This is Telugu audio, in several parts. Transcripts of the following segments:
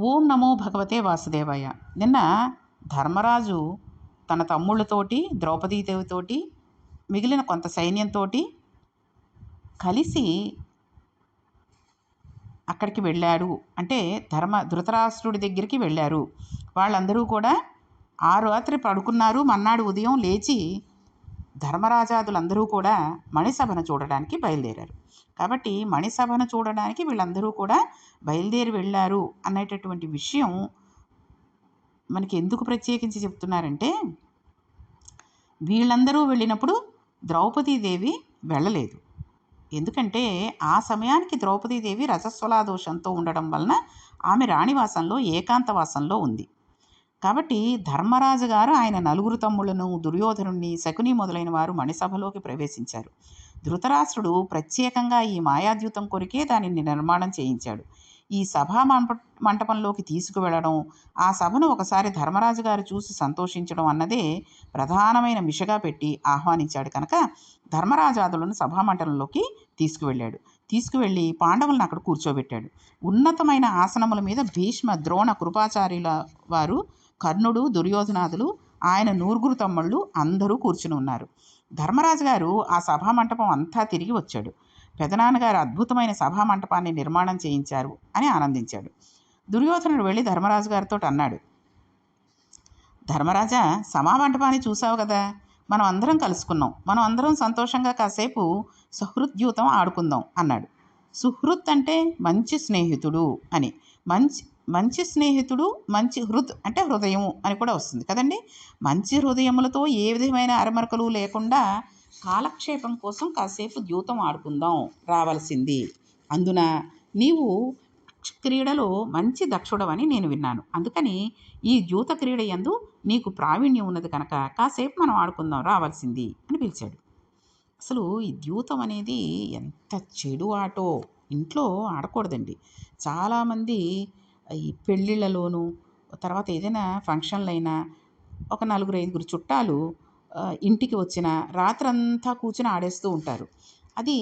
ఓం నమో భగవతే వాసుదేవాయ నిన్న ధర్మరాజు తన తమ్ముళ్ళతోటి ద్రౌపదీదేవితోటి మిగిలిన కొంత సైన్యంతో కలిసి అక్కడికి వెళ్ళారు. అంటే ధర్మ ధృతరాష్ట్రుడి దగ్గరికి వెళ్ళారు. వాళ్ళందరూ కూడా ఆ రాత్రి పడుకున్నారు. మన్నాడు ఉదయం లేచి ధర్మరాజాదులందరూ కూడా మణిసభను చూడడానికి బయలుదేరారు. కాబట్టి మణిసభను చూడడానికి వీళ్ళందరూ కూడా బయలుదేరి వెళ్ళారు అనేటటువంటి విషయం మనకి ఎందుకు ప్రత్యేకించి చెప్తున్నారంటే వీళ్ళందరూ వెళ్ళినప్పుడు ద్రౌపదీదేవి వెళ్ళలేదు. ఎందుకంటే ఆ సమయానికి ద్రౌపదీదేవి రజస్వలా దోషంతో ఉండడం వలన ఆమె రాణివాసంలో ఏకాంతవాసంలో ఉంది. కాబట్టి ధర్మరాజు గారు ఆయన నలుగురు తమ్ముళ్ళను దుర్యోధనుణ్ణి శకుని మొదలైన వారు మణిసభలోకి ప్రవేశించారు. ధృతరాష్ట్రుడు ప్రత్యేకంగా ఈ మాయాద్యూతం కొరికే దానిని నిర్మాణం చేయించాడు. ఈ సభా మంట మంటపంలోకి తీసుకువెళ్ళడం ఆ సభను ఒకసారి ధర్మరాజు గారు చూసి సంతోషించడం అన్నదే ప్రధానమైన మిషగా పెట్టి ఆహ్వానించాడు కనుక ధర్మరాజాదులను సభామంటపంలోకి తీసుకువెళ్ళాడు. తీసుకువెళ్ళి పాండవులను అక్కడ కూర్చోబెట్టాడు. ఉన్నతమైన ఆసనముల మీద భీష్మ ద్రోణ కృపాచార్యుల వారు కర్ణుడు దుర్యోధనాదులు ఆయన నూరుగురు తమ్ముళ్ళు అందరూ కూర్చుని ఉన్నారు. ధర్మరాజు గారు ఆ సభా మంటపం అంతా తిరిగి వచ్చాడు. పెదనాన్నగారు అద్భుతమైన సభా మంటపాన్ని నిర్మాణం చేయించారు అని ఆనందించాడు. దుర్యోధనుడు వెళ్ళి ధర్మరాజు గారితో అన్నాడు ధర్మరాజా సమా మంటపాన్ని చూసావు కదా? మనం అందరం కలుసుకున్నాం. మనం అందరం సంతోషంగా కాసేపు సహృద్యూతం ఆడుకుందాం అన్నాడు. సుహృత్ అంటే మంచి స్నేహితుడు అని. మంచి మంచి స్నేహితుడు మంచి హృద్ అంటే హృదయం అని కూడా వస్తుంది కదండి? మంచి హృదయములతో ఏ విధమైన అరమరకలు లేకుండా కాలక్షేపం కోసం కాసేపు ద్యూతం ఆడుకుందాం రావాల్సింది. అందున నీవు క్రీడలో మంచి దక్షుడవని నేను విన్నాను. అందుకని ఈ ద్యూత క్రీడ యందు నీకు ప్రావీణ్యం ఉన్నది కనుక కాసేపు మనం ఆడుకుందాం రావాల్సింది అని పిలిచాడు. అసలు ఈ ద్యూతం అనేది ఎంత చెడు ఆటో! ఇంట్లో ఆడకూడదండి. చాలామంది ఈ పెళ్ళిళ్ళలోనూ తర్వాత ఏదైనా ఫంక్షన్లైనా ఒక నలుగురు ఐదుగురు చుట్టాలు ఇంటికి వచ్చిన రాత్రంతా కూర్చుని ఆడేస్తూ ఉంటారు. అది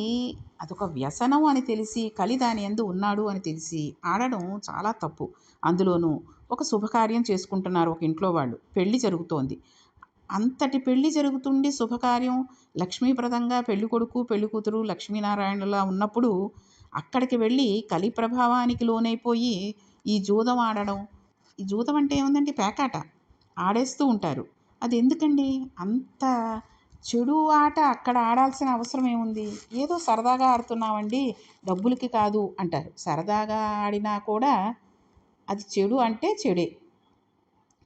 అదొక వ్యసనం అని తెలిసి కలి దాని ఎందు ఉన్నాడు అని తెలిసి ఆడడం చాలా తప్పు. అందులోనూ ఒక శుభకార్యం చేసుకుంటున్నారు ఒక ఇంట్లో వాళ్ళు. పెళ్ళి జరుగుతోంది. అంతటి పెళ్ళి జరుగుతుండి శుభకార్యం లక్ష్మీప్రదంగా పెళ్ళి కొడుకు పెళ్ళి కూతురు లక్ష్మీనారాయణలా ఉన్నప్పుడు అక్కడికి వెళ్ళి కలి ప్రభావానికి లోనైపోయి ఈ జూదం ఆడడం. ఈ జూదం అంటే ఏముందండి? పేకాట. ఆడేస్తూ ఉంటారు. అది ఎందుకండి అంత చెడు ఆట అక్కడ ఆడాల్సిన అవసరం ఏముంది? ఏదో సరదాగా ఆడుతున్నామండి. డబ్బులకి కాదు అంటారు. సరదాగా ఆడినా కూడా అది చెడు అంటే చెడే.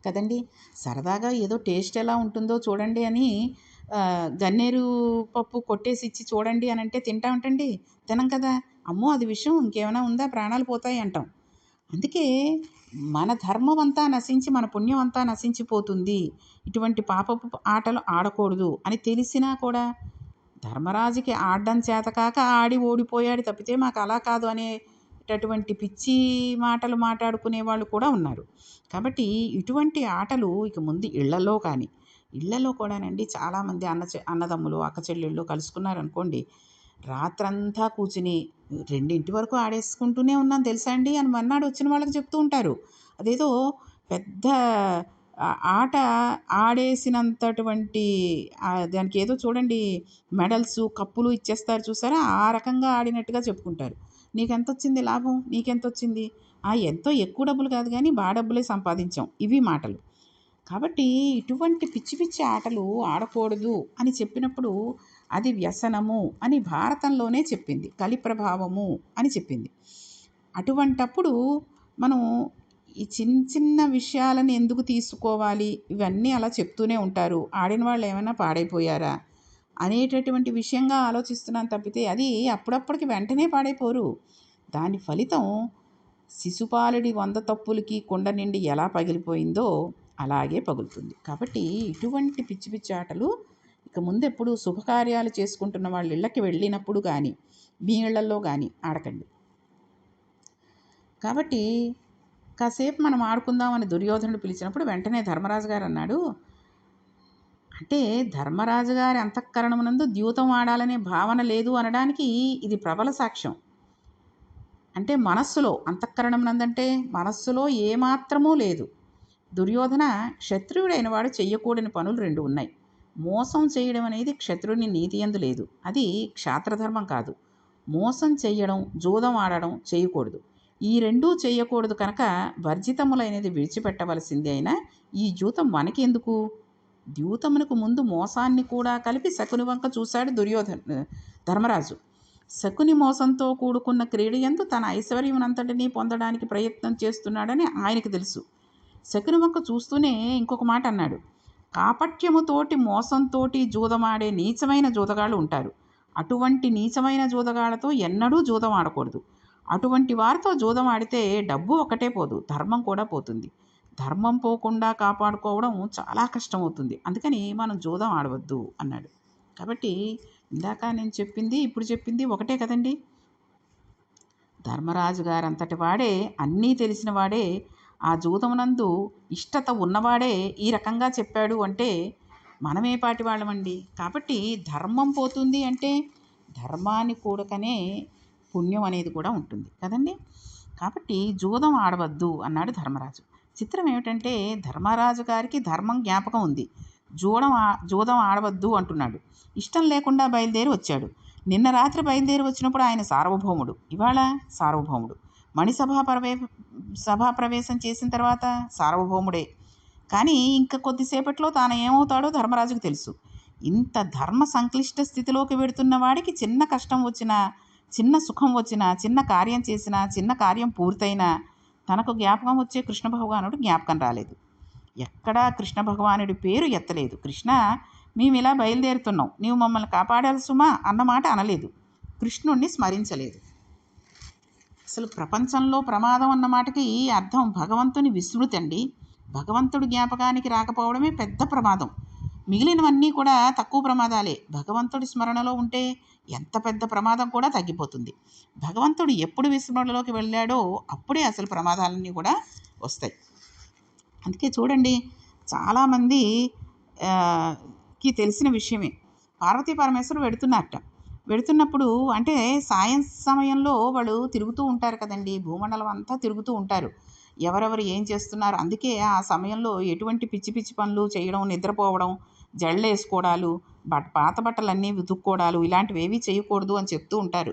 కదండి? సరదాగా ఏదో టేస్ట్ ఎలా ఉంటుందో చూడండి అని గన్నేరు పప్పు కొట్టేసి ఇచ్చి చూడండి అని అంటే తింటా ఉంటండి తినం కదా. అమ్మో అది విషయం ఇంకేమైనా ఉందా? ప్రాణాలు పోతాయి అంటాం. అందుకే మన ధర్మం అంతా నశించి మన పుణ్యం అంతా నశించిపోతుంది. ఇటువంటి పాపపు ఆటలు ఆడకూడదు అని తెలిసినా కూడా ధర్మరాజుకి ఆడడం చేతకాక ఆడి ఓడిపోయాడు తప్పితే మాకు అలా కాదు అనేటటువంటి పిచ్చి మాటలు మాట్లాడుకునే వాళ్ళు కూడా ఉన్నారు. కాబట్టి ఇటువంటి ఆటలు ఇక ముందు ఇళ్ళలో కానీ ఇళ్ళలో కూడానండి చాలామంది అన్న అన్నదమ్ములు అక్క చెల్లెళ్ళు కలుసుకున్నారనుకోండి రాత్రంతా కూర్చుని రెండింటి వరకు ఆడేసుకుంటూనే ఉన్నాను తెలుసా అండి? అని మన్నాడు వచ్చిన వాళ్ళకి చెప్తూ ఉంటారు. అదేదో పెద్ద ఆట ఆడేసినంతటువంటి దానికి ఏదో చూడండి మెడల్స్ కప్పులు ఇచ్చేస్తారు చూసారా? ఆ రకంగా ఆడినట్టుగా చెప్పుకుంటారు. నీకెంత వచ్చింది లాభం? నీకెంత వచ్చింది ఎంతో ఎక్కువ డబ్బులు కాదు కానీ బాగా డబ్బులే సంపాదించాం. ఇవి మాటలు. కాబట్టి ఇటువంటి పిచ్చి పిచ్చి ఆటలు ఆడకూడదు అని చెప్పినప్పుడు అది వ్యసనము అని భారతంలోనే చెప్పింది కలి ప్రభావము అని చెప్పింది. అటువంటప్పుడు మనం ఈ చిన్న చిన్న విషయాలను ఎందుకు తీసుకోవాలి? ఇవన్నీ అలా చెప్తూనే ఉంటారు. ఆడిన వాళ్ళు ఏమైనా పాడైపోయారా? అనేటటువంటి విషయంగా ఆలోచిస్తున్నాను తప్పితే అది అప్పుడప్పటికి వెంటనే పాడైపోరు. దాని ఫలితం శిశుపాలుడి వంద తప్పులకి కుండ నిండి ఎలా పగిలిపోయిందో అలాగే పగులుతుంది. కాబట్టి ఇటువంటి పిచ్చి పిచ్చి ఆటలు ఇక ముందెప్పుడు శుభకార్యాలు చేసుకుంటున్న వాళ్ళ ఇళ్ళకి వెళ్ళినప్పుడు కానీ మీ ఇళ్ళలో కానీ ఆడకండి. కాబట్టి కాసేపు మనం ఆడుకుందామని దుర్యోధనుడు పిలిచినప్పుడు వెంటనే ధర్మరాజు గారు అన్నాడు అంటే ధర్మరాజు గారి అంతఃకరణమునందు ద్యూతం ఆడాలనే భావన లేదు అనడానికి ఇది ప్రబల సాక్ష్యం. అంటే మనస్సులో అంతఃకరణం నందంటే మనస్సులో ఏమాత్రమూ లేదు. దుర్యోధన క్షత్రియుడైన వాడు చెయ్యకూడని పనులు రెండు ఉన్నాయి. మోసం చేయడం అనేది క్షత్రుని నీతి ఎందు లేదు. అది క్షాత్రధర్మం కాదు. మోసం చేయడం జూదం ఆడడం చేయకూడదు ఈ రెండూ చేయకూడదు కనుక వర్జితములైనది విడిచిపెట్టవలసింది అయినా ఈ జూతం మనకెందుకు? ద్యూతమునకు ముందు మోసాన్ని కూడా కలిపి శకుని వంక చూశాడు దుర్యోధన ధర్మరాజు. శకుని మోసంతో కూడుకున్న క్రీడ ఎందు తన ఐశ్వర్యమునంతటినీ పొందడానికి ప్రయత్నం చేస్తున్నాడని ఆయనకు తెలుసు. శకుని చూస్తూనే ఇంకొక మాట అన్నాడు. కాపట్యముతోటి మోసంతోటి జూదమాడే నీచమైన జూదగాళ్ళు ఉంటారు. అటువంటి నీచమైన జూదగాళ్ళతో ఎన్నడూ జూదం ఆడకూడదు అటువంటి వారితో జూదం ఆడితే డబ్బు ఒకటే పోదు ధర్మం కూడా పోతుంది. ధర్మం పోకుండా కాపాడుకోవడం చాలా కష్టమవుతుంది. అందుకని మనం జూదం ఆడవద్దు అన్నాడు. కాబట్టి ఇందాక నేను చెప్పింది ఇప్పుడు చెప్పింది ఒకటే కదండి. ధర్మరాజు గారంతటి వాడే అన్నీ తెలిసిన వాడే ఆ జూదమునందు ఇష్టత ఉన్నవాడే ఈ రకంగా చెప్పాడు అంటే మనమే పాటి వాళ్ళమండి కాబట్టి ధర్మం పోతుంది అంటే ధర్మాన్ని కూడకనే పుణ్యం అనేది కూడా ఉంటుంది. కదండి? కాబట్టి జూదం ఆడవద్దు అన్నాడు ధర్మరాజు. చిత్రం ఏమిటంటే ధర్మరాజు గారికి ధర్మం జ్ఞాపకం ఉంది. జూడం జూదం ఆడవద్దు అంటున్నాడు. ఇష్టం లేకుండా బయలుదేరి వచ్చాడు. నిన్న రాత్రి బయలుదేరి వచ్చినప్పుడు ఆయన సార్వభౌముడు. ఇవాళ సార్వభౌముడు. మణిసభా ప్రవే సభా ప్రవేశం చేసిన తర్వాత సార్వభౌముడే. కానీ ఇంకా కొద్దిసేపట్లో తాను ఏమవుతాడో ధర్మరాజుకు తెలుసు. ఇంత ధర్మ సంక్లిష్ట స్థితిలోకి వెడుతున్న వాడికి చిన్న కష్టం వచ్చినా చిన్న సుఖం వచ్చినా చిన్న కార్యం చేసినా చిన్న కార్యం పూర్తయినా తనకు జ్ఞాపకం వచ్చే కృష్ణ భగవానుడు జ్ఞాపకం రాలేదు. ఎక్కడా కృష్ణ భగవానుడి పేరు ఎత్తలేదు. కృష్ణ మేము ఇలా బయలుదేరుతున్నాం. నీవు మమ్మల్ని కాపాడాలి సుమా అన్నమాట అనలేదు. కృష్ణుణ్ణి స్మరించలేదు. అసలు ప్రపంచంలో ప్రమాదం అన్న మాటకి అర్థం భగవంతుని విస్మృతి అండి. భగవంతుడు జ్ఞాపకానికి రాకపోవడమే పెద్ద ప్రమాదం. మిగిలినవన్నీ కూడా తక్కువ ప్రమాదాలే. భగవంతుడి స్మరణలో ఉంటే ఎంత పెద్ద ప్రమాదం కూడా తగ్గిపోతుంది. భగవంతుడు ఎప్పుడు విస్మరణలోకి వెళ్ళాడో అప్పుడే అసలు ప్రమాదాలన్నీ కూడా వస్తాయి. అందుకే చూడండి చాలామంది కి తెలిసిన విషయమే. పార్వతీ పరమేశ్వరుడు పెడుతున్నారట. వెళుతున్నప్పుడు అంటే సాయం సమయంలో వాళ్ళు తిరుగుతూ ఉంటారు కదండి. భూమండలం అంతా తిరుగుతూ ఉంటారు. ఎవరెవరు ఏం చేస్తున్నారు? అందుకే ఆ సమయంలో ఎటువంటి పిచ్చి పిచ్చి పనులు చేయడం నిద్రపోవడం జళ్ళు వేసుకోవడాలు బట్ పాత బట్టలన్నీ ఉతుక్కోవడాలు ఇలాంటివి ఏవి చేయకూడదు అని చెప్తూ ఉంటారు.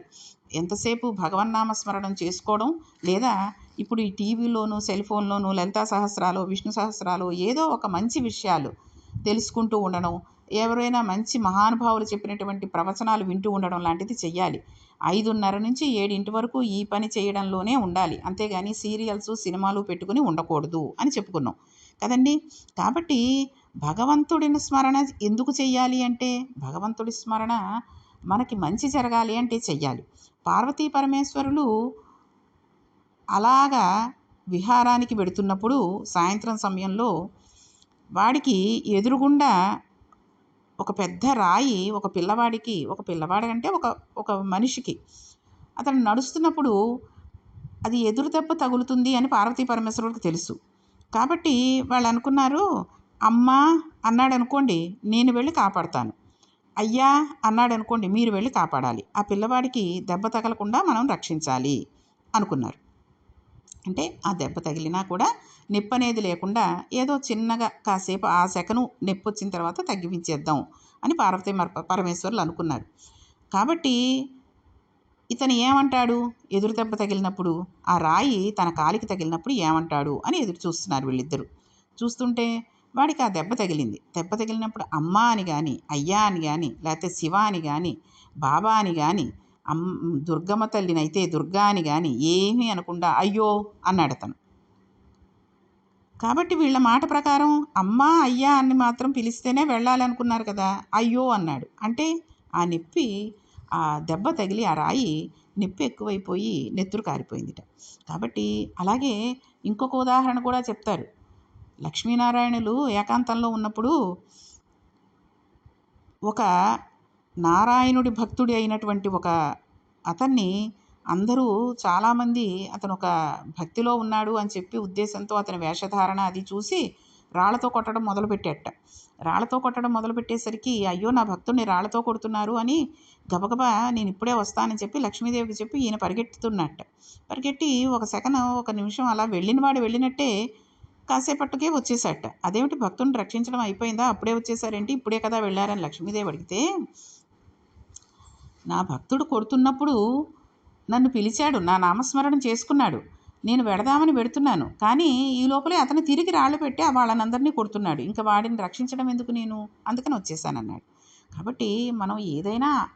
ఎంతసేపు భగవన్నామ స్మరణం చేసుకోవడం లేదా ఇప్పుడు ఈ టీవీలోను సెల్ ఫోన్లోను లలితా సహస్రాలు విష్ణు సహస్రాలు ఏదో ఒక మంచి విషయాలు తెలుసుకుంటూ ఉండడం ఎవరైనా మంచి మహానుభావులు చెప్పినటువంటి ప్రవచనాలు వింటూ ఉండడం లాంటిది చెయ్యాలి. ఐదున్నర నుంచి ఏడింటి వరకు ఈ పని చేయడంలోనే ఉండాలి. అంతేగాని సీరియల్స్ సినిమాలు పెట్టుకుని ఉండకూడదు అని చెప్పుకున్నాం. కదండి? కాబట్టి భగవంతుడిని స్మరణ ఎందుకు చెయ్యాలి అంటే భగవంతుడి స్మరణ మనకి మంచి జరగాలి అంటే చెయ్యాలి. పార్వతీ పరమేశ్వరులు అలాగా విహారానికి వెడుతున్నప్పుడు సాయంత్రం సమయంలో వాడికి ఎదురుగుండా ఒక పెద్ద రాయి ఒక పిల్లవాడికి ఒక పిల్లవాడు అంటే ఒక ఒక మనిషికి. అతను నడుస్తున్నప్పుడు అది ఎదురు దెబ్బ తగులుతుంది అని పార్వతీ పరమేశ్వరుడికి తెలుసు. కాబట్టి వాళ్ళు అనుకున్నారు అమ్మ అన్నాడు అనుకోండి నేను వెళ్ళి కాపాడతాను. అయ్యా అన్నాడు అనుకోండి మీరు వెళ్ళి కాపాడాలి. ఆ పిల్లవాడికి దెబ్బ తగలకుండా మనం రక్షించాలి అనుకున్నారు. అంటే ఆ దెబ్బ తగిలినా కూడా నొప్పి అనేది లేకుండా ఏదో చిన్నగా కాసేపు ఆ సెకను నొప్పి వచ్చిన తర్వాత తగ్గించేద్దాం అని పార్వతీ పరమేశ్వరులు అనుకున్నారు. కాబట్టి ఇతను ఏమంటాడు? ఎదురు దెబ్బ తగిలినప్పుడు ఆ రాయి తన కాలికి తగిలినప్పుడు ఏమంటాడు? అని ఎదురు చూస్తున్నారు వీళ్ళిద్దరూ. చూస్తుంటే వాడికి ఆ దెబ్బ తగిలింది. దెబ్బ తగిలినప్పుడు అమ్మ అని కానీ అయ్యా అని కానీ లేకపోతే శివ అని కానీ బాబా అని కానీ అమ్ దుర్గమ్మ తల్లినైతే దుర్గా అని కానీ ఏమీ అనకుండా అయ్యో అన్నాడు అతను. కాబట్టి వీళ్ళ మాట ప్రకారం అమ్మ అయ్యా అని మాత్రం పిలిస్తేనే వెళ్ళాలనుకున్నారు కదా అయ్యో అన్నాడు. అంటే ఆ నొప్పి ఆ దెబ్బ తగిలి ఆ రాయి నొప్పి ఎక్కువైపోయి నెత్తురు కారిపోయిందిట. కాబట్టి అలాగే ఇంకొక ఉదాహరణ కూడా చెప్తారు. లక్ష్మీనారాయణులు ఏకాంతంలో ఉన్నప్పుడు ఒక నారాయణుడి భక్తుడి అయినటువంటి ఒక అతన్ని అందరూ చాలామంది అతను ఒక భక్తిలో ఉన్నాడు అని చెప్పి ఉద్దేశంతో అతని వేషధారణ అది చూసి రాళ్ళతో కొట్టడం మొదలుపెట్టేట రాళ్ళతో కొట్టడం మొదలుపెట్టేసరికి అయ్యో నా భక్తుడిని రాళ్ళతో కొడుతున్నారు అని గబగబా నేను ఇప్పుడే వస్తానని చెప్పి లక్ష్మీదేవికి చెప్పి ఈయన పరిగెత్తుతున్నట్ట. పరిగెట్టి ఒక సెకండ్ ఒక నిమిషం అలా వెళ్ళినవాడు వెళ్ళినట్టే కాసేపట్టుకే వచ్చేసాట అదేమిటి భక్తుడిని రక్షించడం అయిపోయిందా? అప్పుడే వచ్చేసారేంటి ఇప్పుడే కదా వెళ్ళారని లక్ష్మీదేవి అడిగితే నా భక్తుడు కొడుతున్నప్పుడు నన్ను పిలిచాడు నా నామస్మరణ చేసుకున్నాడు. నేను వెడదామని పెడుతున్నాను కానీ ఈ లోపలే అతను తిరిగి రాళ్ళు పెట్టి వాళ్ళనందరినీ కొడుతున్నాడు. ఇంకా వాడిని రక్షించడం ఎందుకు నేను? అందుకని వచ్చేసానన్నాడు. కాబట్టి మనం ఏదైనా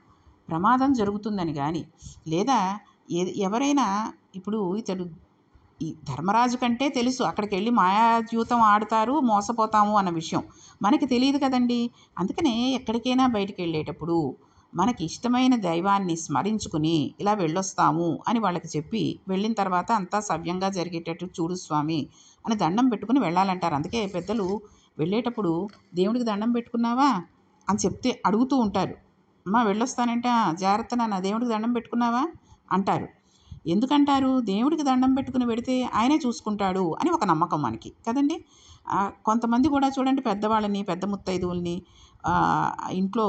ప్రమాదం జరుగుతుందని కానీ లేదా ఏ ఎవరైనా ఇప్పుడు ఇతడు ఈ ధర్మరాజు కంటే తెలుసు అక్కడికి వెళ్ళి మాయాద్యూతం ఆడుతారు మోసపోతాము అన్న విషయం. మనకి తెలియదు కదండి. అందుకనే ఎక్కడికైనా బయటికి వెళ్ళేటప్పుడు మనకి ఇష్టమైన దైవాన్ని స్మరించుకుని ఇలా వెళ్ళొస్తాము అని వాళ్ళకి చెప్పి వెళ్ళిన తర్వాత అంతా సవ్యంగా జరిగేటట్టు చూడు స్వామి అని దండం పెట్టుకుని వెళ్ళాలంటారు. అందుకే పెద్దలు వెళ్ళేటప్పుడు దేవుడికి దండం పెట్టుకున్నావా అని చెప్తే అడుగుతూ ఉంటారు. అమ్మ వెళ్ళొస్తానంటే జాగ్రత్త నాన్న దేవుడికి దండం పెట్టుకున్నావా అంటారు. ఎందుకంటారు? దేవుడికి దండం పెట్టుకుని పెడితే ఆయనే చూసుకుంటాడు అని ఒక నమ్మకం మనకి. కదండి? కొంతమంది కూడా చూడండి పెద్దవాళ్ళని పెద్ద ముత్తైదువుల్ని ఇంట్లో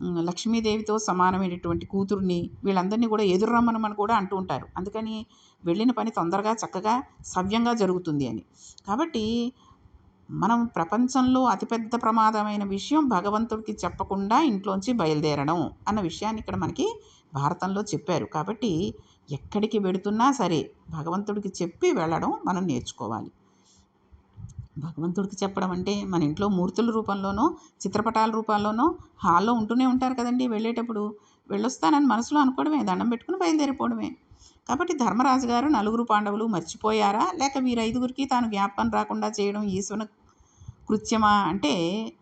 లక్ష్మీదేవితో సమానమైనటువంటి కూతుర్ని వీళ్ళందరినీ కూడా ఎదురు రమ్మనమని కూడా అంటూ ఉంటారు. అందుకని వెళ్ళిన పని తొందరగా చక్కగా సవ్యంగా జరుగుతుంది అని. కాబట్టి మనం ప్రపంచంలో అతిపెద్ద ప్రమాదమైన విషయం భగవంతుడికి చెప్పకుండా ఇంట్లోంచి బయలుదేరడం అన్న విషయాన్ని ఇక్కడ మనకి భారతంలో చెప్పారు. కాబట్టి ఎక్కడికి వెడుతున్నా సరే భగవంతుడికి చెప్పి వెళ్ళడం మనం నేర్చుకోవాలి. భగవంతుడికి చెప్పడం అంటే మన ఇంట్లో మూర్తుల రూపంలోనో చిత్రపటాల రూపాల్లోనో హాల్లో ఉంటూనే ఉంటారు కదండి వెళ్ళేటప్పుడు. వెళ్ళొస్తానని మనసులో అనుకోవడమే దండం పెట్టుకుని బయలుదేరిపోవడమే. కాబట్టి ధర్మరాజు గారు నలుగురు పాండవులు మర్చిపోయారా? లేక వీరైదుగురికి తాను జ్ఞాపకం రాకుండా చేయడం ఈశ్వర కృత్యమా? అంటే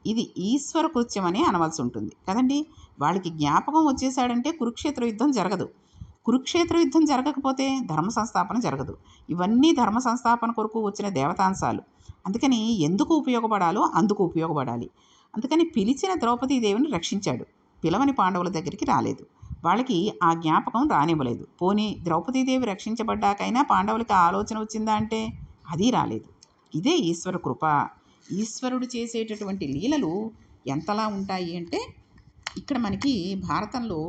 ఇది ఈశ్వర కృత్యం అని అనవలసి ఉంటుంది కదండి. వాళ్ళకి జ్ఞాపకం వచ్చేసాడంటే కురుక్షేత్ర యుద్ధం జరగదు. కురుక్షేత్ర యుద్ధం జరగకపోతే ధర్మ సంస్థాపన జరగదు. ఇవన్నీ ధర్మ సంస్థాపన కొరకు వచ్చిన దేవతాంశాలు. అందుకని ఎందుకు ఉపయోగపడాలో అందుకు ఉపయోగపడాలి. అందుకని పిలిచిన ద్రౌపదీదేవిని రక్షించాడు. పిలవని పాండవుల దగ్గరికి రాలేదు. వాళ్ళకి ఆ జ్ఞాపకం రానివ్వలేదు. పోనీ ద్రౌపదీదేవి రక్షించబడ్డాకైనా పాండవులకి ఆలోచన వచ్చిందా అంటే? అది రాలేదు. ఇదే ఈశ్వర కృప. ఈశ్వరుడు చేసేటటువంటి లీలలు ఎంతలా ఉంటాయి అంటే ఇక్కడ మనకి భారతంలో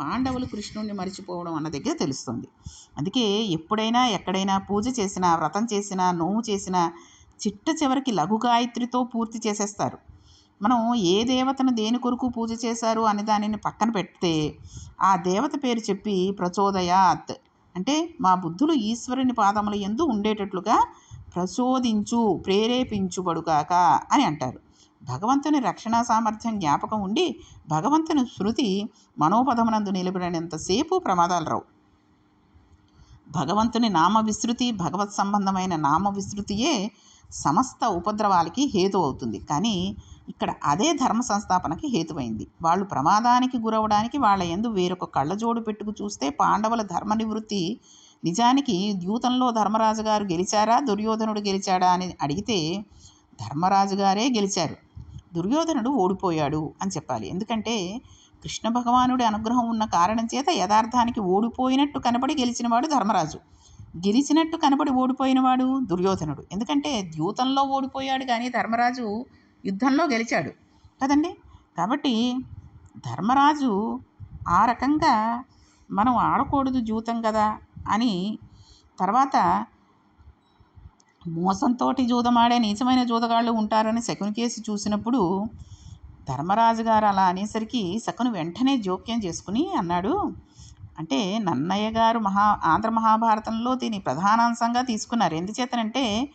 పాండవులు కృష్ణుడిని మర్చిపోవడం అన్న దగ్గర తెలుస్తుంది. అందుకే ఎప్పుడైనా ఎక్కడైనా పూజ చేసినా వ్రతం చేసినా నోము చేసినా చిట్ట చివరికి లఘు గాయత్రితో పూర్తి చేసేస్తారు. మనం ఏ దేవతను దేని కొరకు పూజ చేశారు అనే దానిని పక్కన పెడితే ఆ దేవత పేరు చెప్పి ప్రచోదయాత్. అంటే మా బుద్ధులు ఈశ్వరుని పాదముల ఎందు ఉండేటట్లుగా ప్రచోదించు ప్రేరేపించుబడుగాక అని అంటారు. భగవంతుని రక్షణ సామర్థ్యం జ్ఞాపకం ఉండి భగవంతుని శృతి మనోపదమునందు నిలబడినంతసేపు ప్రమాదాలు రావు. భగవంతుని నామ విస్తృతి భగవత్ సంబంధమైన నామ విస్తృతియే సమస్త ఉపద్రవాలకి హేతు అవుతుంది. కానీ ఇక్కడ అదే ధర్మ సంస్థాపనకి హేతువైంది. వాళ్ళు ప్రమాదానికి గురవడానికి వాళ్ళ ఎందు వేరొక కళ్ళజోడు పెట్టుకు చూస్తే పాండవుల ధర్మ నివృత్తి నిజానికి ద్యూతంలో ధర్మరాజు గారు గెలిచారా దుర్యోధనుడు గెలిచాడా అని అడిగితే ధర్మరాజు గారే గెలిచారు. దుర్యోధనుడు ఓడిపోయాడు అని చెప్పాలి. ఎందుకంటే కృష్ణ భగవానుడి అనుగ్రహం ఉన్న కారణం చేత యథార్థానికి ఓడిపోయినట్టు కనబడి గెలిచినవాడు ధర్మరాజు. గెలిచినట్టు కనబడి ఓడిపోయినవాడు దుర్యోధనుడు. ఎందుకంటే ద్యూతంలో ఓడిపోయాడు కానీ ధర్మరాజు యుద్ధంలో గెలిచాడు. కదండి? కాబట్టి ధర్మరాజు ఆ రకంగా మనం ఆడకూడదు జూతం కదా అని తర్వాత మోసంతోటి జూదమాడే నీచమైన జూదగాళ్ళు ఉంటారని శకుని కేసు చూసినప్పుడు ధర్మరాజు గారు అలా అనేసరికి శకుని వెంటనే జోక్యం చేసుకుని అన్నాడు అంటే నన్నయ్య గారు మహా ఆంధ్ర మహాభారతంలో దీని ప్రధానాంశంగా తీసుకున్నారు. ఎందుచేతనంటే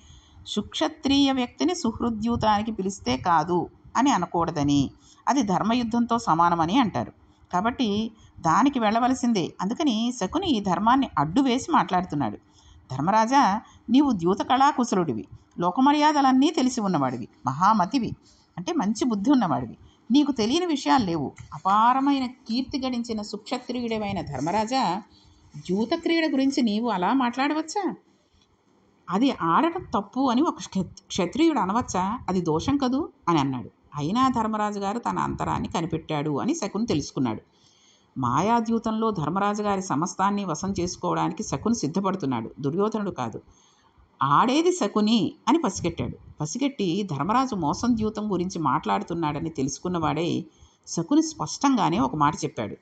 సుక్షత్రియ వ్యక్తిని సుహృద్యూతానికి పిలిస్తే కాదు అని అనకూడదని. అది ధర్మయుద్ధంతో సమానమని అంటారు. కాబట్టి దానికి వెళ్ళవలసిందే. అందుకని శకుని ఈ ధర్మాన్ని అడ్డు వేసి మాట్లాడుతున్నాడు. ధర్మరాజా నీవు ద్యూత కళాకుశలుడివి. లోకమర్యాదలన్నీ తెలిసి ఉన్నవాడివి. మహామతివి. అంటే మంచి బుద్ధి ఉన్నవాడివి. నీకు తెలియని విషయాలు లేవు. అపారమైన కీర్తి గడించిన సుక్షత్రియుడమైన ధర్మరాజా జూత క్రీడ గురించి నీవు అలా మాట్లాడవచ్చా? అది ఆడటం తప్పు అని ఒక క్ష- క్షత్రియుడు అనవచ్చా? అది దోషం కదూ? అని అన్నాడు. అయినా ధర్మరాజు గారు తన అంతరాన్ని కనిపెట్టాడు అని శకుని తెలుసుకున్నాడు. మాయాద్యూతంలో ధర్మరాజు గారి సమస్తాన్ని వశం చేసుకోవడానికి శకుని సిద్ధపడుతున్నాడు. దుర్యోధనుడు కాదు. ఆడేది శకుని అని పసిగట్టాడు. పసిగట్టి ధర్మరాజు మోసం ద్యూతం గురించి మాట్లాడుతున్నాడని తెలుసుకున్నవాడే శకుని స్పష్టంగానే ఒక మాట చెప్పాడు.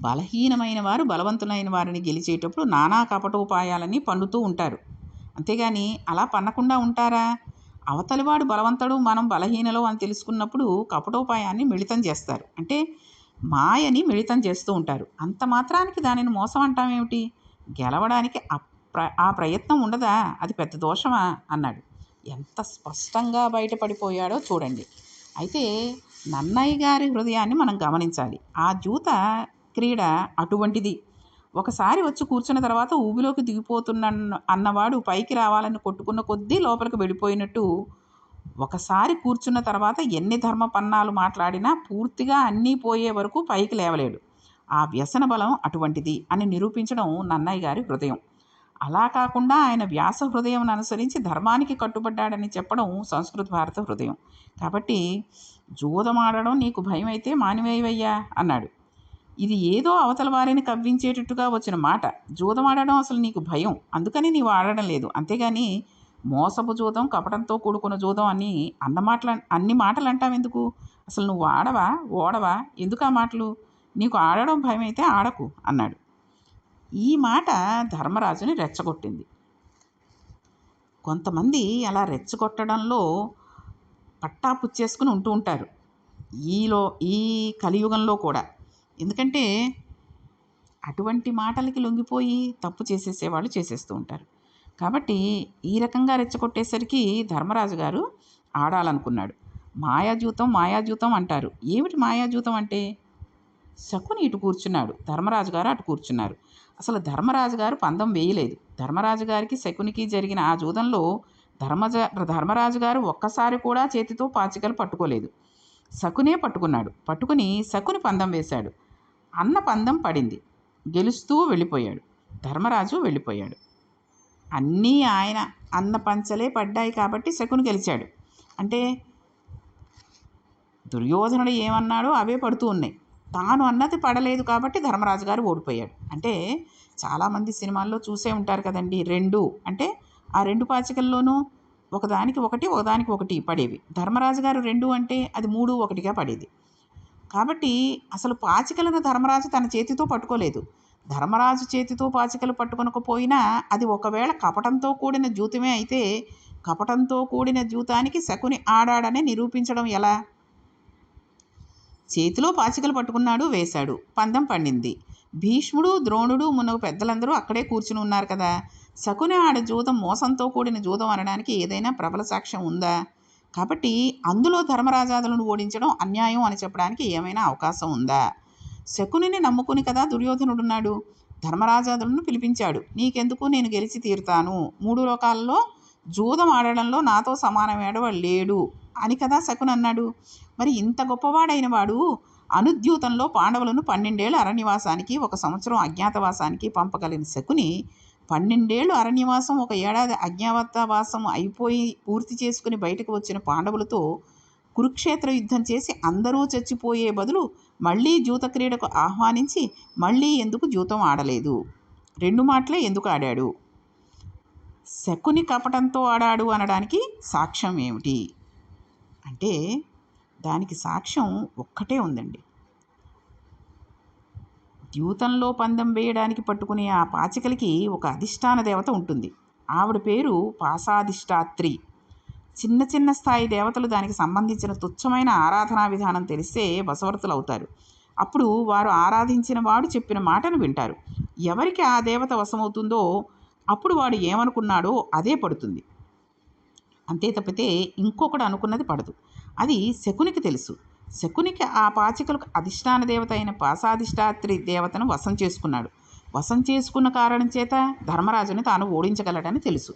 బలహీనమైన వారు బలవంతులైన వారిని గెలిచేటప్పుడు నానా కపటోపాయాలని పన్నుతూ ఉంటారు. అంతేగాని అలా పన్నకుండా ఉంటారా? అవతలివాడు బలవంతుడు మనం బలహీనలో అని తెలుసుకున్నప్పుడు కపటోపాయాన్ని మిళితం చేస్తారు. అంటే మాయని మిళితం చేస్తూ ఉంటారు. అంత మాత్రానికి దానిని మోసం అంటామేమిటి గెలవడానికి అప్ర ఆ ప్రయత్నం ఉండదా? అది పెద్ద దోషమా? అన్నాడు. ఎంత స్పష్టంగా బయటపడిపోయాడో చూడండి. అయితే నన్నయ్య గారి హృదయాన్ని మనం గమనించాలి. ఆ జూత క్రీడ అటువంటిది. ఒకసారి వచ్చి కూర్చున్న తర్వాత ఊబిలోకి దిగిపోతున్న అన్నవాడు పైకి రావాలని కొట్టుకున్న కొద్దీ లోపలికి వెళ్ళిపోయినట్టు ఒకసారి కూర్చున్న తర్వాత ఎన్ని ధర్మ పన్నాలు మాట్లాడినా పూర్తిగా అన్నీ పోయే వరకు పైకి లేవలేడు. ఆ వ్యసన బలం అటువంటిది అని నిరూపించడం నన్నయ్య గారి హృదయం. అలా కాకుండా ఆయన వ్యాస హృదయం అనుసరించి ధర్మానికి కట్టుబడ్డాడని చెప్పడం సంస్కృత భారత హృదయం. కాబట్టి జూదమాడడం నీకు భయం అయితే మానివేయవయ్యా అన్నాడు. ఇది ఏదో అవతల వారిని కవ్వించేటట్టుగా వచ్చిన మాట. జూదమాడడం అసలు నీకు భయం. అందుకని నీవు ఆడడం లేదు. అంతేగాని మోసపు జూదం కపటంతో కూడుకున్న జూదం అని అన్న మాటల అన్ని మాటలు అంటావెందుకు అసలు నువ్వు ఆడవా? ఓడవా? ఎందుకు ఆ మాటలు? నీకు ఆడడం భయం అయితే ఆడకు అన్నాడు. ఈ మాట ధర్మరాజుని రెచ్చగొట్టింది. కొంతమంది అలా రెచ్చగొట్టడంలో పట్టా పుచ్చేసుకుని ఉంటూ ఉంటారు. ఈలో ఈ కలియుగంలో కూడా. ఎందుకంటే అటువంటి మాటలకి లొంగిపోయి తప్పు చేసేసేవాళ్ళు చేసేస్తూ ఉంటారు. కాబట్టి ఈ రకంగా రెచ్చగొట్టేసరికి ధర్మరాజు గారు ఆడాలనుకున్నాడు. మాయాజూతం మాయాజూతం అంటారు. ఏమిటి మాయాజూతం అంటే? శకుని ఇటు కూర్చున్నాడు. ధర్మరాజు గారు అటు కూర్చున్నారు. అసలు ధర్మరాజు గారు పందం వేయలేదు. ధర్మరాజు గారికి శకునికి జరిగిన ఆ జూదంలో ధర్మజ ధర్మరాజు గారు ఒక్కసారి కూడా చేతితో పాచికలు పట్టుకోలేదు. శకునే పట్టుకున్నాడు. పట్టుకుని శకుని పందం వేశాడు. అన్న పందం పడింది. గెలుస్తూ వెళ్ళిపోయాడు. ధర్మరాజు వెళ్ళిపోయాడు. అన్నీ ఆయన అన్న పంచలే పడ్డాయి కాబట్టి శకుని గెలిచాడు. అంటే దుర్యోధనుడు ఏమన్నాడో అవే పడుతూ ఉన్నాయి. తాను అన్నది పడలేదు కాబట్టి ధర్మరాజు గారు ఓడిపోయాడు. అంటే చాలామంది సినిమాల్లో చూసే ఉంటారు కదండి రెండు. అంటే ఆ రెండు పాచికల్లోనూ ఒకదానికి ఒకటి ఒకదానికి ఒకటి పడేవి. ధర్మరాజు గారు రెండు అంటే అది మూడు ఒకటిగా పడేది. కాబట్టి అసలు పాచికలను ధర్మరాజు తన చేతితో పట్టుకోలేదు. ధర్మరాజు చేతితో పాచికలు పట్టుకొనకపోయినా అది ఒకవేళ కపటంతో కూడిన జూతమే అయితే కపటంతో కూడిన జూతానికి శకుని ఆడాడని నిరూపించడం ఎలా? చేతిలో పాచికలు పట్టుకున్నాడు వేశాడు. పందెం పండింది. భీష్ముడు ద్రోణుడు మున్నగు పెద్దలందరూ అక్కడే కూర్చుని ఉన్నారు కదా. శకుని ఆడ జూతం మోసంతో కూడిన జూతం అనడానికి ఏదైనా ప్రబల సాక్ష్యం ఉందా? కాబట్టి అందులో ధర్మరాజాదులను ఓడించడం అన్యాయం అని చెప్పడానికి ఏమైనా అవకాశం ఉందా? శకునిని నమ్ముకుని కదా దుర్యోధనుడున్నాడు. ధర్మరాజాదులను పిలిపించాడు. నీకెందుకు నేను గెలిచి తీరుతాను? మూడు లోకాలలో జూదం ఆడడంలో నాతో సమానమేడవాడు లేడు అని కదా శకుని అన్నాడు. మరి ఇంత గొప్పవాడైన వాడు అనుద్యూతంలో పాండవులను పన్నెండేళ్ళు అరణ్యవాసానికి ఒక సంవత్సరం అజ్ఞాతవాసానికి పంపగలిగిన శకుని పన్నెండేళ్ళు అరణ్యవాసం ఒక ఏడాది అజ్ఞాతవాసం అయిపోయి పూర్తి చేసుకుని బయటకు వచ్చిన పాండవులతో కురుక్షేత్ర యుద్ధం చేసి అందరూ చచ్చిపోయే బదులు మళ్ళీ జూత క్రీడకు ఆహ్వానించి మళ్ళీ ఎందుకు జూతం ఆడలేదు? రెండు మాటలే ఎందుకు ఆడాడు? శకుని కపటంతో ఆడాడు అనడానికి సాక్ష్యం ఏమిటి? అంటే దానికి సాక్ష్యం ఒక్కటే ఉందండి. ద్యూతంలో పందెం వేయడానికి పట్టుకునే ఆ పాచికలకి ఒక అధిష్టాన దేవత ఉంటుంది. ఆవిడ పేరు పాసాధిష్టాత్రి చిన్న చిన్న స్థాయి దేవతలు దానికి సంబంధించిన తుచ్చమైన ఆరాధనా విధానం తెలిస్తే వశవర్తులు అవుతారు అప్పుడు వారు ఆరాధించిన వాడు చెప్పిన మాటను వింటారు. ఎవరికి ఆ దేవత వశమవుతుందో అప్పుడు వాడు ఏమనుకున్నాడో అదే పడుతుంది. అంతే తప్పితే ఇంకొకడు అనుకున్నది పడదు. అది శకునికి తెలుసు. శకునికి ఆ పాచికలకు అధిష్టాన దేవత అయిన పాసాధిష్టాత్రి దేవతను వశం చేసుకున్నాడు. వశం చేసుకున్న కారణం చేత ధర్మరాజుని తాను ఓడించగలడని తెలుసు.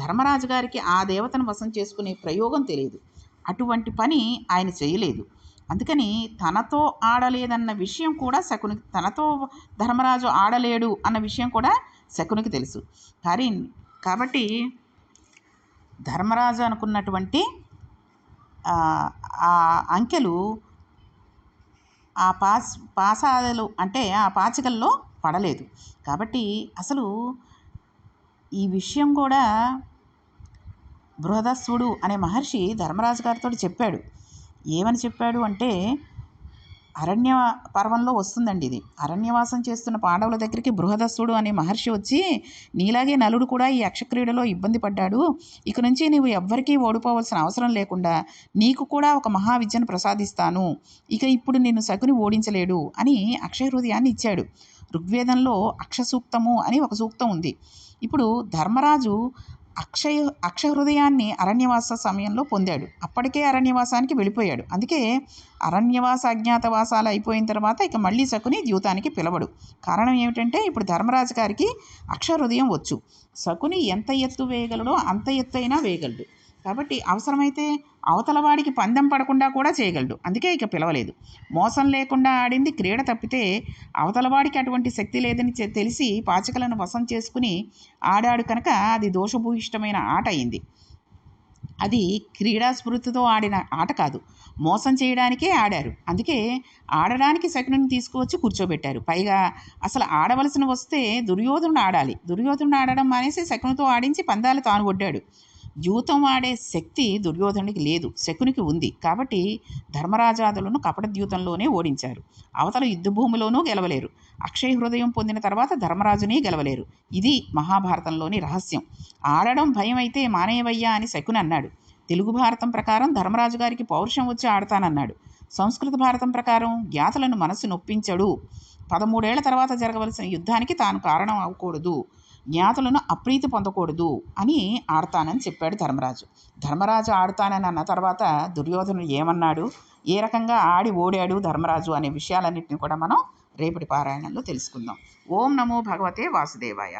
ధర్మరాజు గారికి ఆ దేవతను వశం చేసుకునే ప్రయోగం తెలియదు. అటువంటి పని ఆయన చేయలేదు. అందుకని తనతో ఆడలేదన్న విషయం కూడా శకునికి తనతో ధర్మరాజు ఆడలేడు అన్న విషయం కూడా శకునికి తెలుసు. కానీ కాబట్టి ధర్మరాజు అనుకున్నటువంటి ఆ అంకెలు ఆ పాస్ పాసాలు అంటే ఆ పాచికల్లో పడలేదు. కాబట్టి అసలు ఈ విషయం కూడా బృహదస్సుడు అనే మహర్షి ధర్మరాజు గారితో చెప్పాడు. ఏమని చెప్పాడు అంటే అరణ్య పర్వంలో వస్తుందండి ఇది. అరణ్యవాసం చేస్తున్న పాండవుల దగ్గరికి బృహదస్సుడు అనే మహర్షి వచ్చి నీలాగే నలుడు కూడా ఈ యక్షక్రీడలో ఇబ్బంది పడ్డాడు. ఇక నుంచి నీవు ఎవ్వరికీ ఓడిపోవలసిన అవసరం లేకుండా నీకు కూడా ఒక మహావిద్యను ప్రసాదిస్తాను. ఇక ఇప్పుడు నిన్ను శకుని ఓడించలేడు అని అక్షయ హృదయాన్ని ఇచ్చాడు. ఋగ్వేదంలో అక్షసూక్తము అని ఒక సూక్తం ఉంది. ఇప్పుడు ధర్మరాజు అక్షయ అక్షహృదయాన్ని అరణ్యవాస సమయంలో పొందాడు. అప్పటికే అరణ్యవాసానికి వెళ్ళిపోయాడు. అందుకే అరణ్యవాస అజ్ఞాతవాసాలు అయిపోయిన తర్వాత ఇక మళ్ళీ శకుని ద్యూతానికి పిలవడు. కారణం ఏమిటంటే ఇప్పుడు ధర్మరాజు గారికి అక్షహృదయం వచ్చు. శకుని ఎంత ఎత్తు వేయగలడో అంత ఎత్తు అయినా వేయగలడు. కాబట్టి అవసరమైతే అవతల వాడికి పందెం పడకుండా కూడా చేయగలడు. అందుకే ఇక పిలవలేదు. మోసం లేకుండా ఆడింది క్రీడ తప్పితే అవతల వాడికి అటువంటి శక్తి లేదని తెలిసి పాచికలను వశం చేసుకుని ఆడాడు కనుక అది దోషభూయిష్టమైన ఆట అయింది. అది క్రీడా స్ఫూర్తితో ఆడిన ఆట కాదు. మోసం చేయడానికే ఆడారు. అందుకే ఆడడానికి శకుని తీసుకువచ్చి కూర్చోబెట్టారు. పైగా అసలు ఆడవలసిన వస్తే దుర్యోధనుడు ఆడాలి. దుర్యోధనుడు ఆడడం మానేసి శకునితో ఆడించి పందాలు తాను ఒడ్డాడు జూతం ఆడే శక్తి దుర్యోధనుడికి లేదు శకునికి ఉంది. కాబట్టి ధర్మరాజాదులను కపట ద్యూతంలోనే ఓడించారు. అవతల యుద్ధభూమిలోనూ గెలవలేరు. అక్షయ హృదయం పొందిన తర్వాత ధర్మరాజుని గెలవలేరు. ఇది మహాభారతంలోని రహస్యం. ఆడడం భయం అయితే మానేవయ్యా అని శకుని అన్నాడు. తెలుగు భారతం ప్రకారం ధర్మరాజు గారికి పౌరుషం వచ్చి ఆడతానన్నాడు. సంస్కృత భారతం ప్రకారం జ్ఞాతలను మనసు నొప్పించడు. పదమూడేళ్ళ తర్వాత జరగవలసిన యుద్ధానికి తాను కారణం అవ్వకూడదు. జ్ఞాతులను అప్రీతి పొందకూడదు అని ఆడతానని చెప్పాడు ధర్మరాజు. ధర్మరాజు ఆడతానని అన్న తర్వాత దుర్యోధనుడు ఏమన్నాడు? ఏ రకంగా ఆడి ఓడాడు ధర్మరాజు అనే విషయాలన్నింటినీ కూడా మనం రేపటి పారాయణంలో తెలుసుకుందాం. ఓం నమో భగవతే వాసుదేవాయ.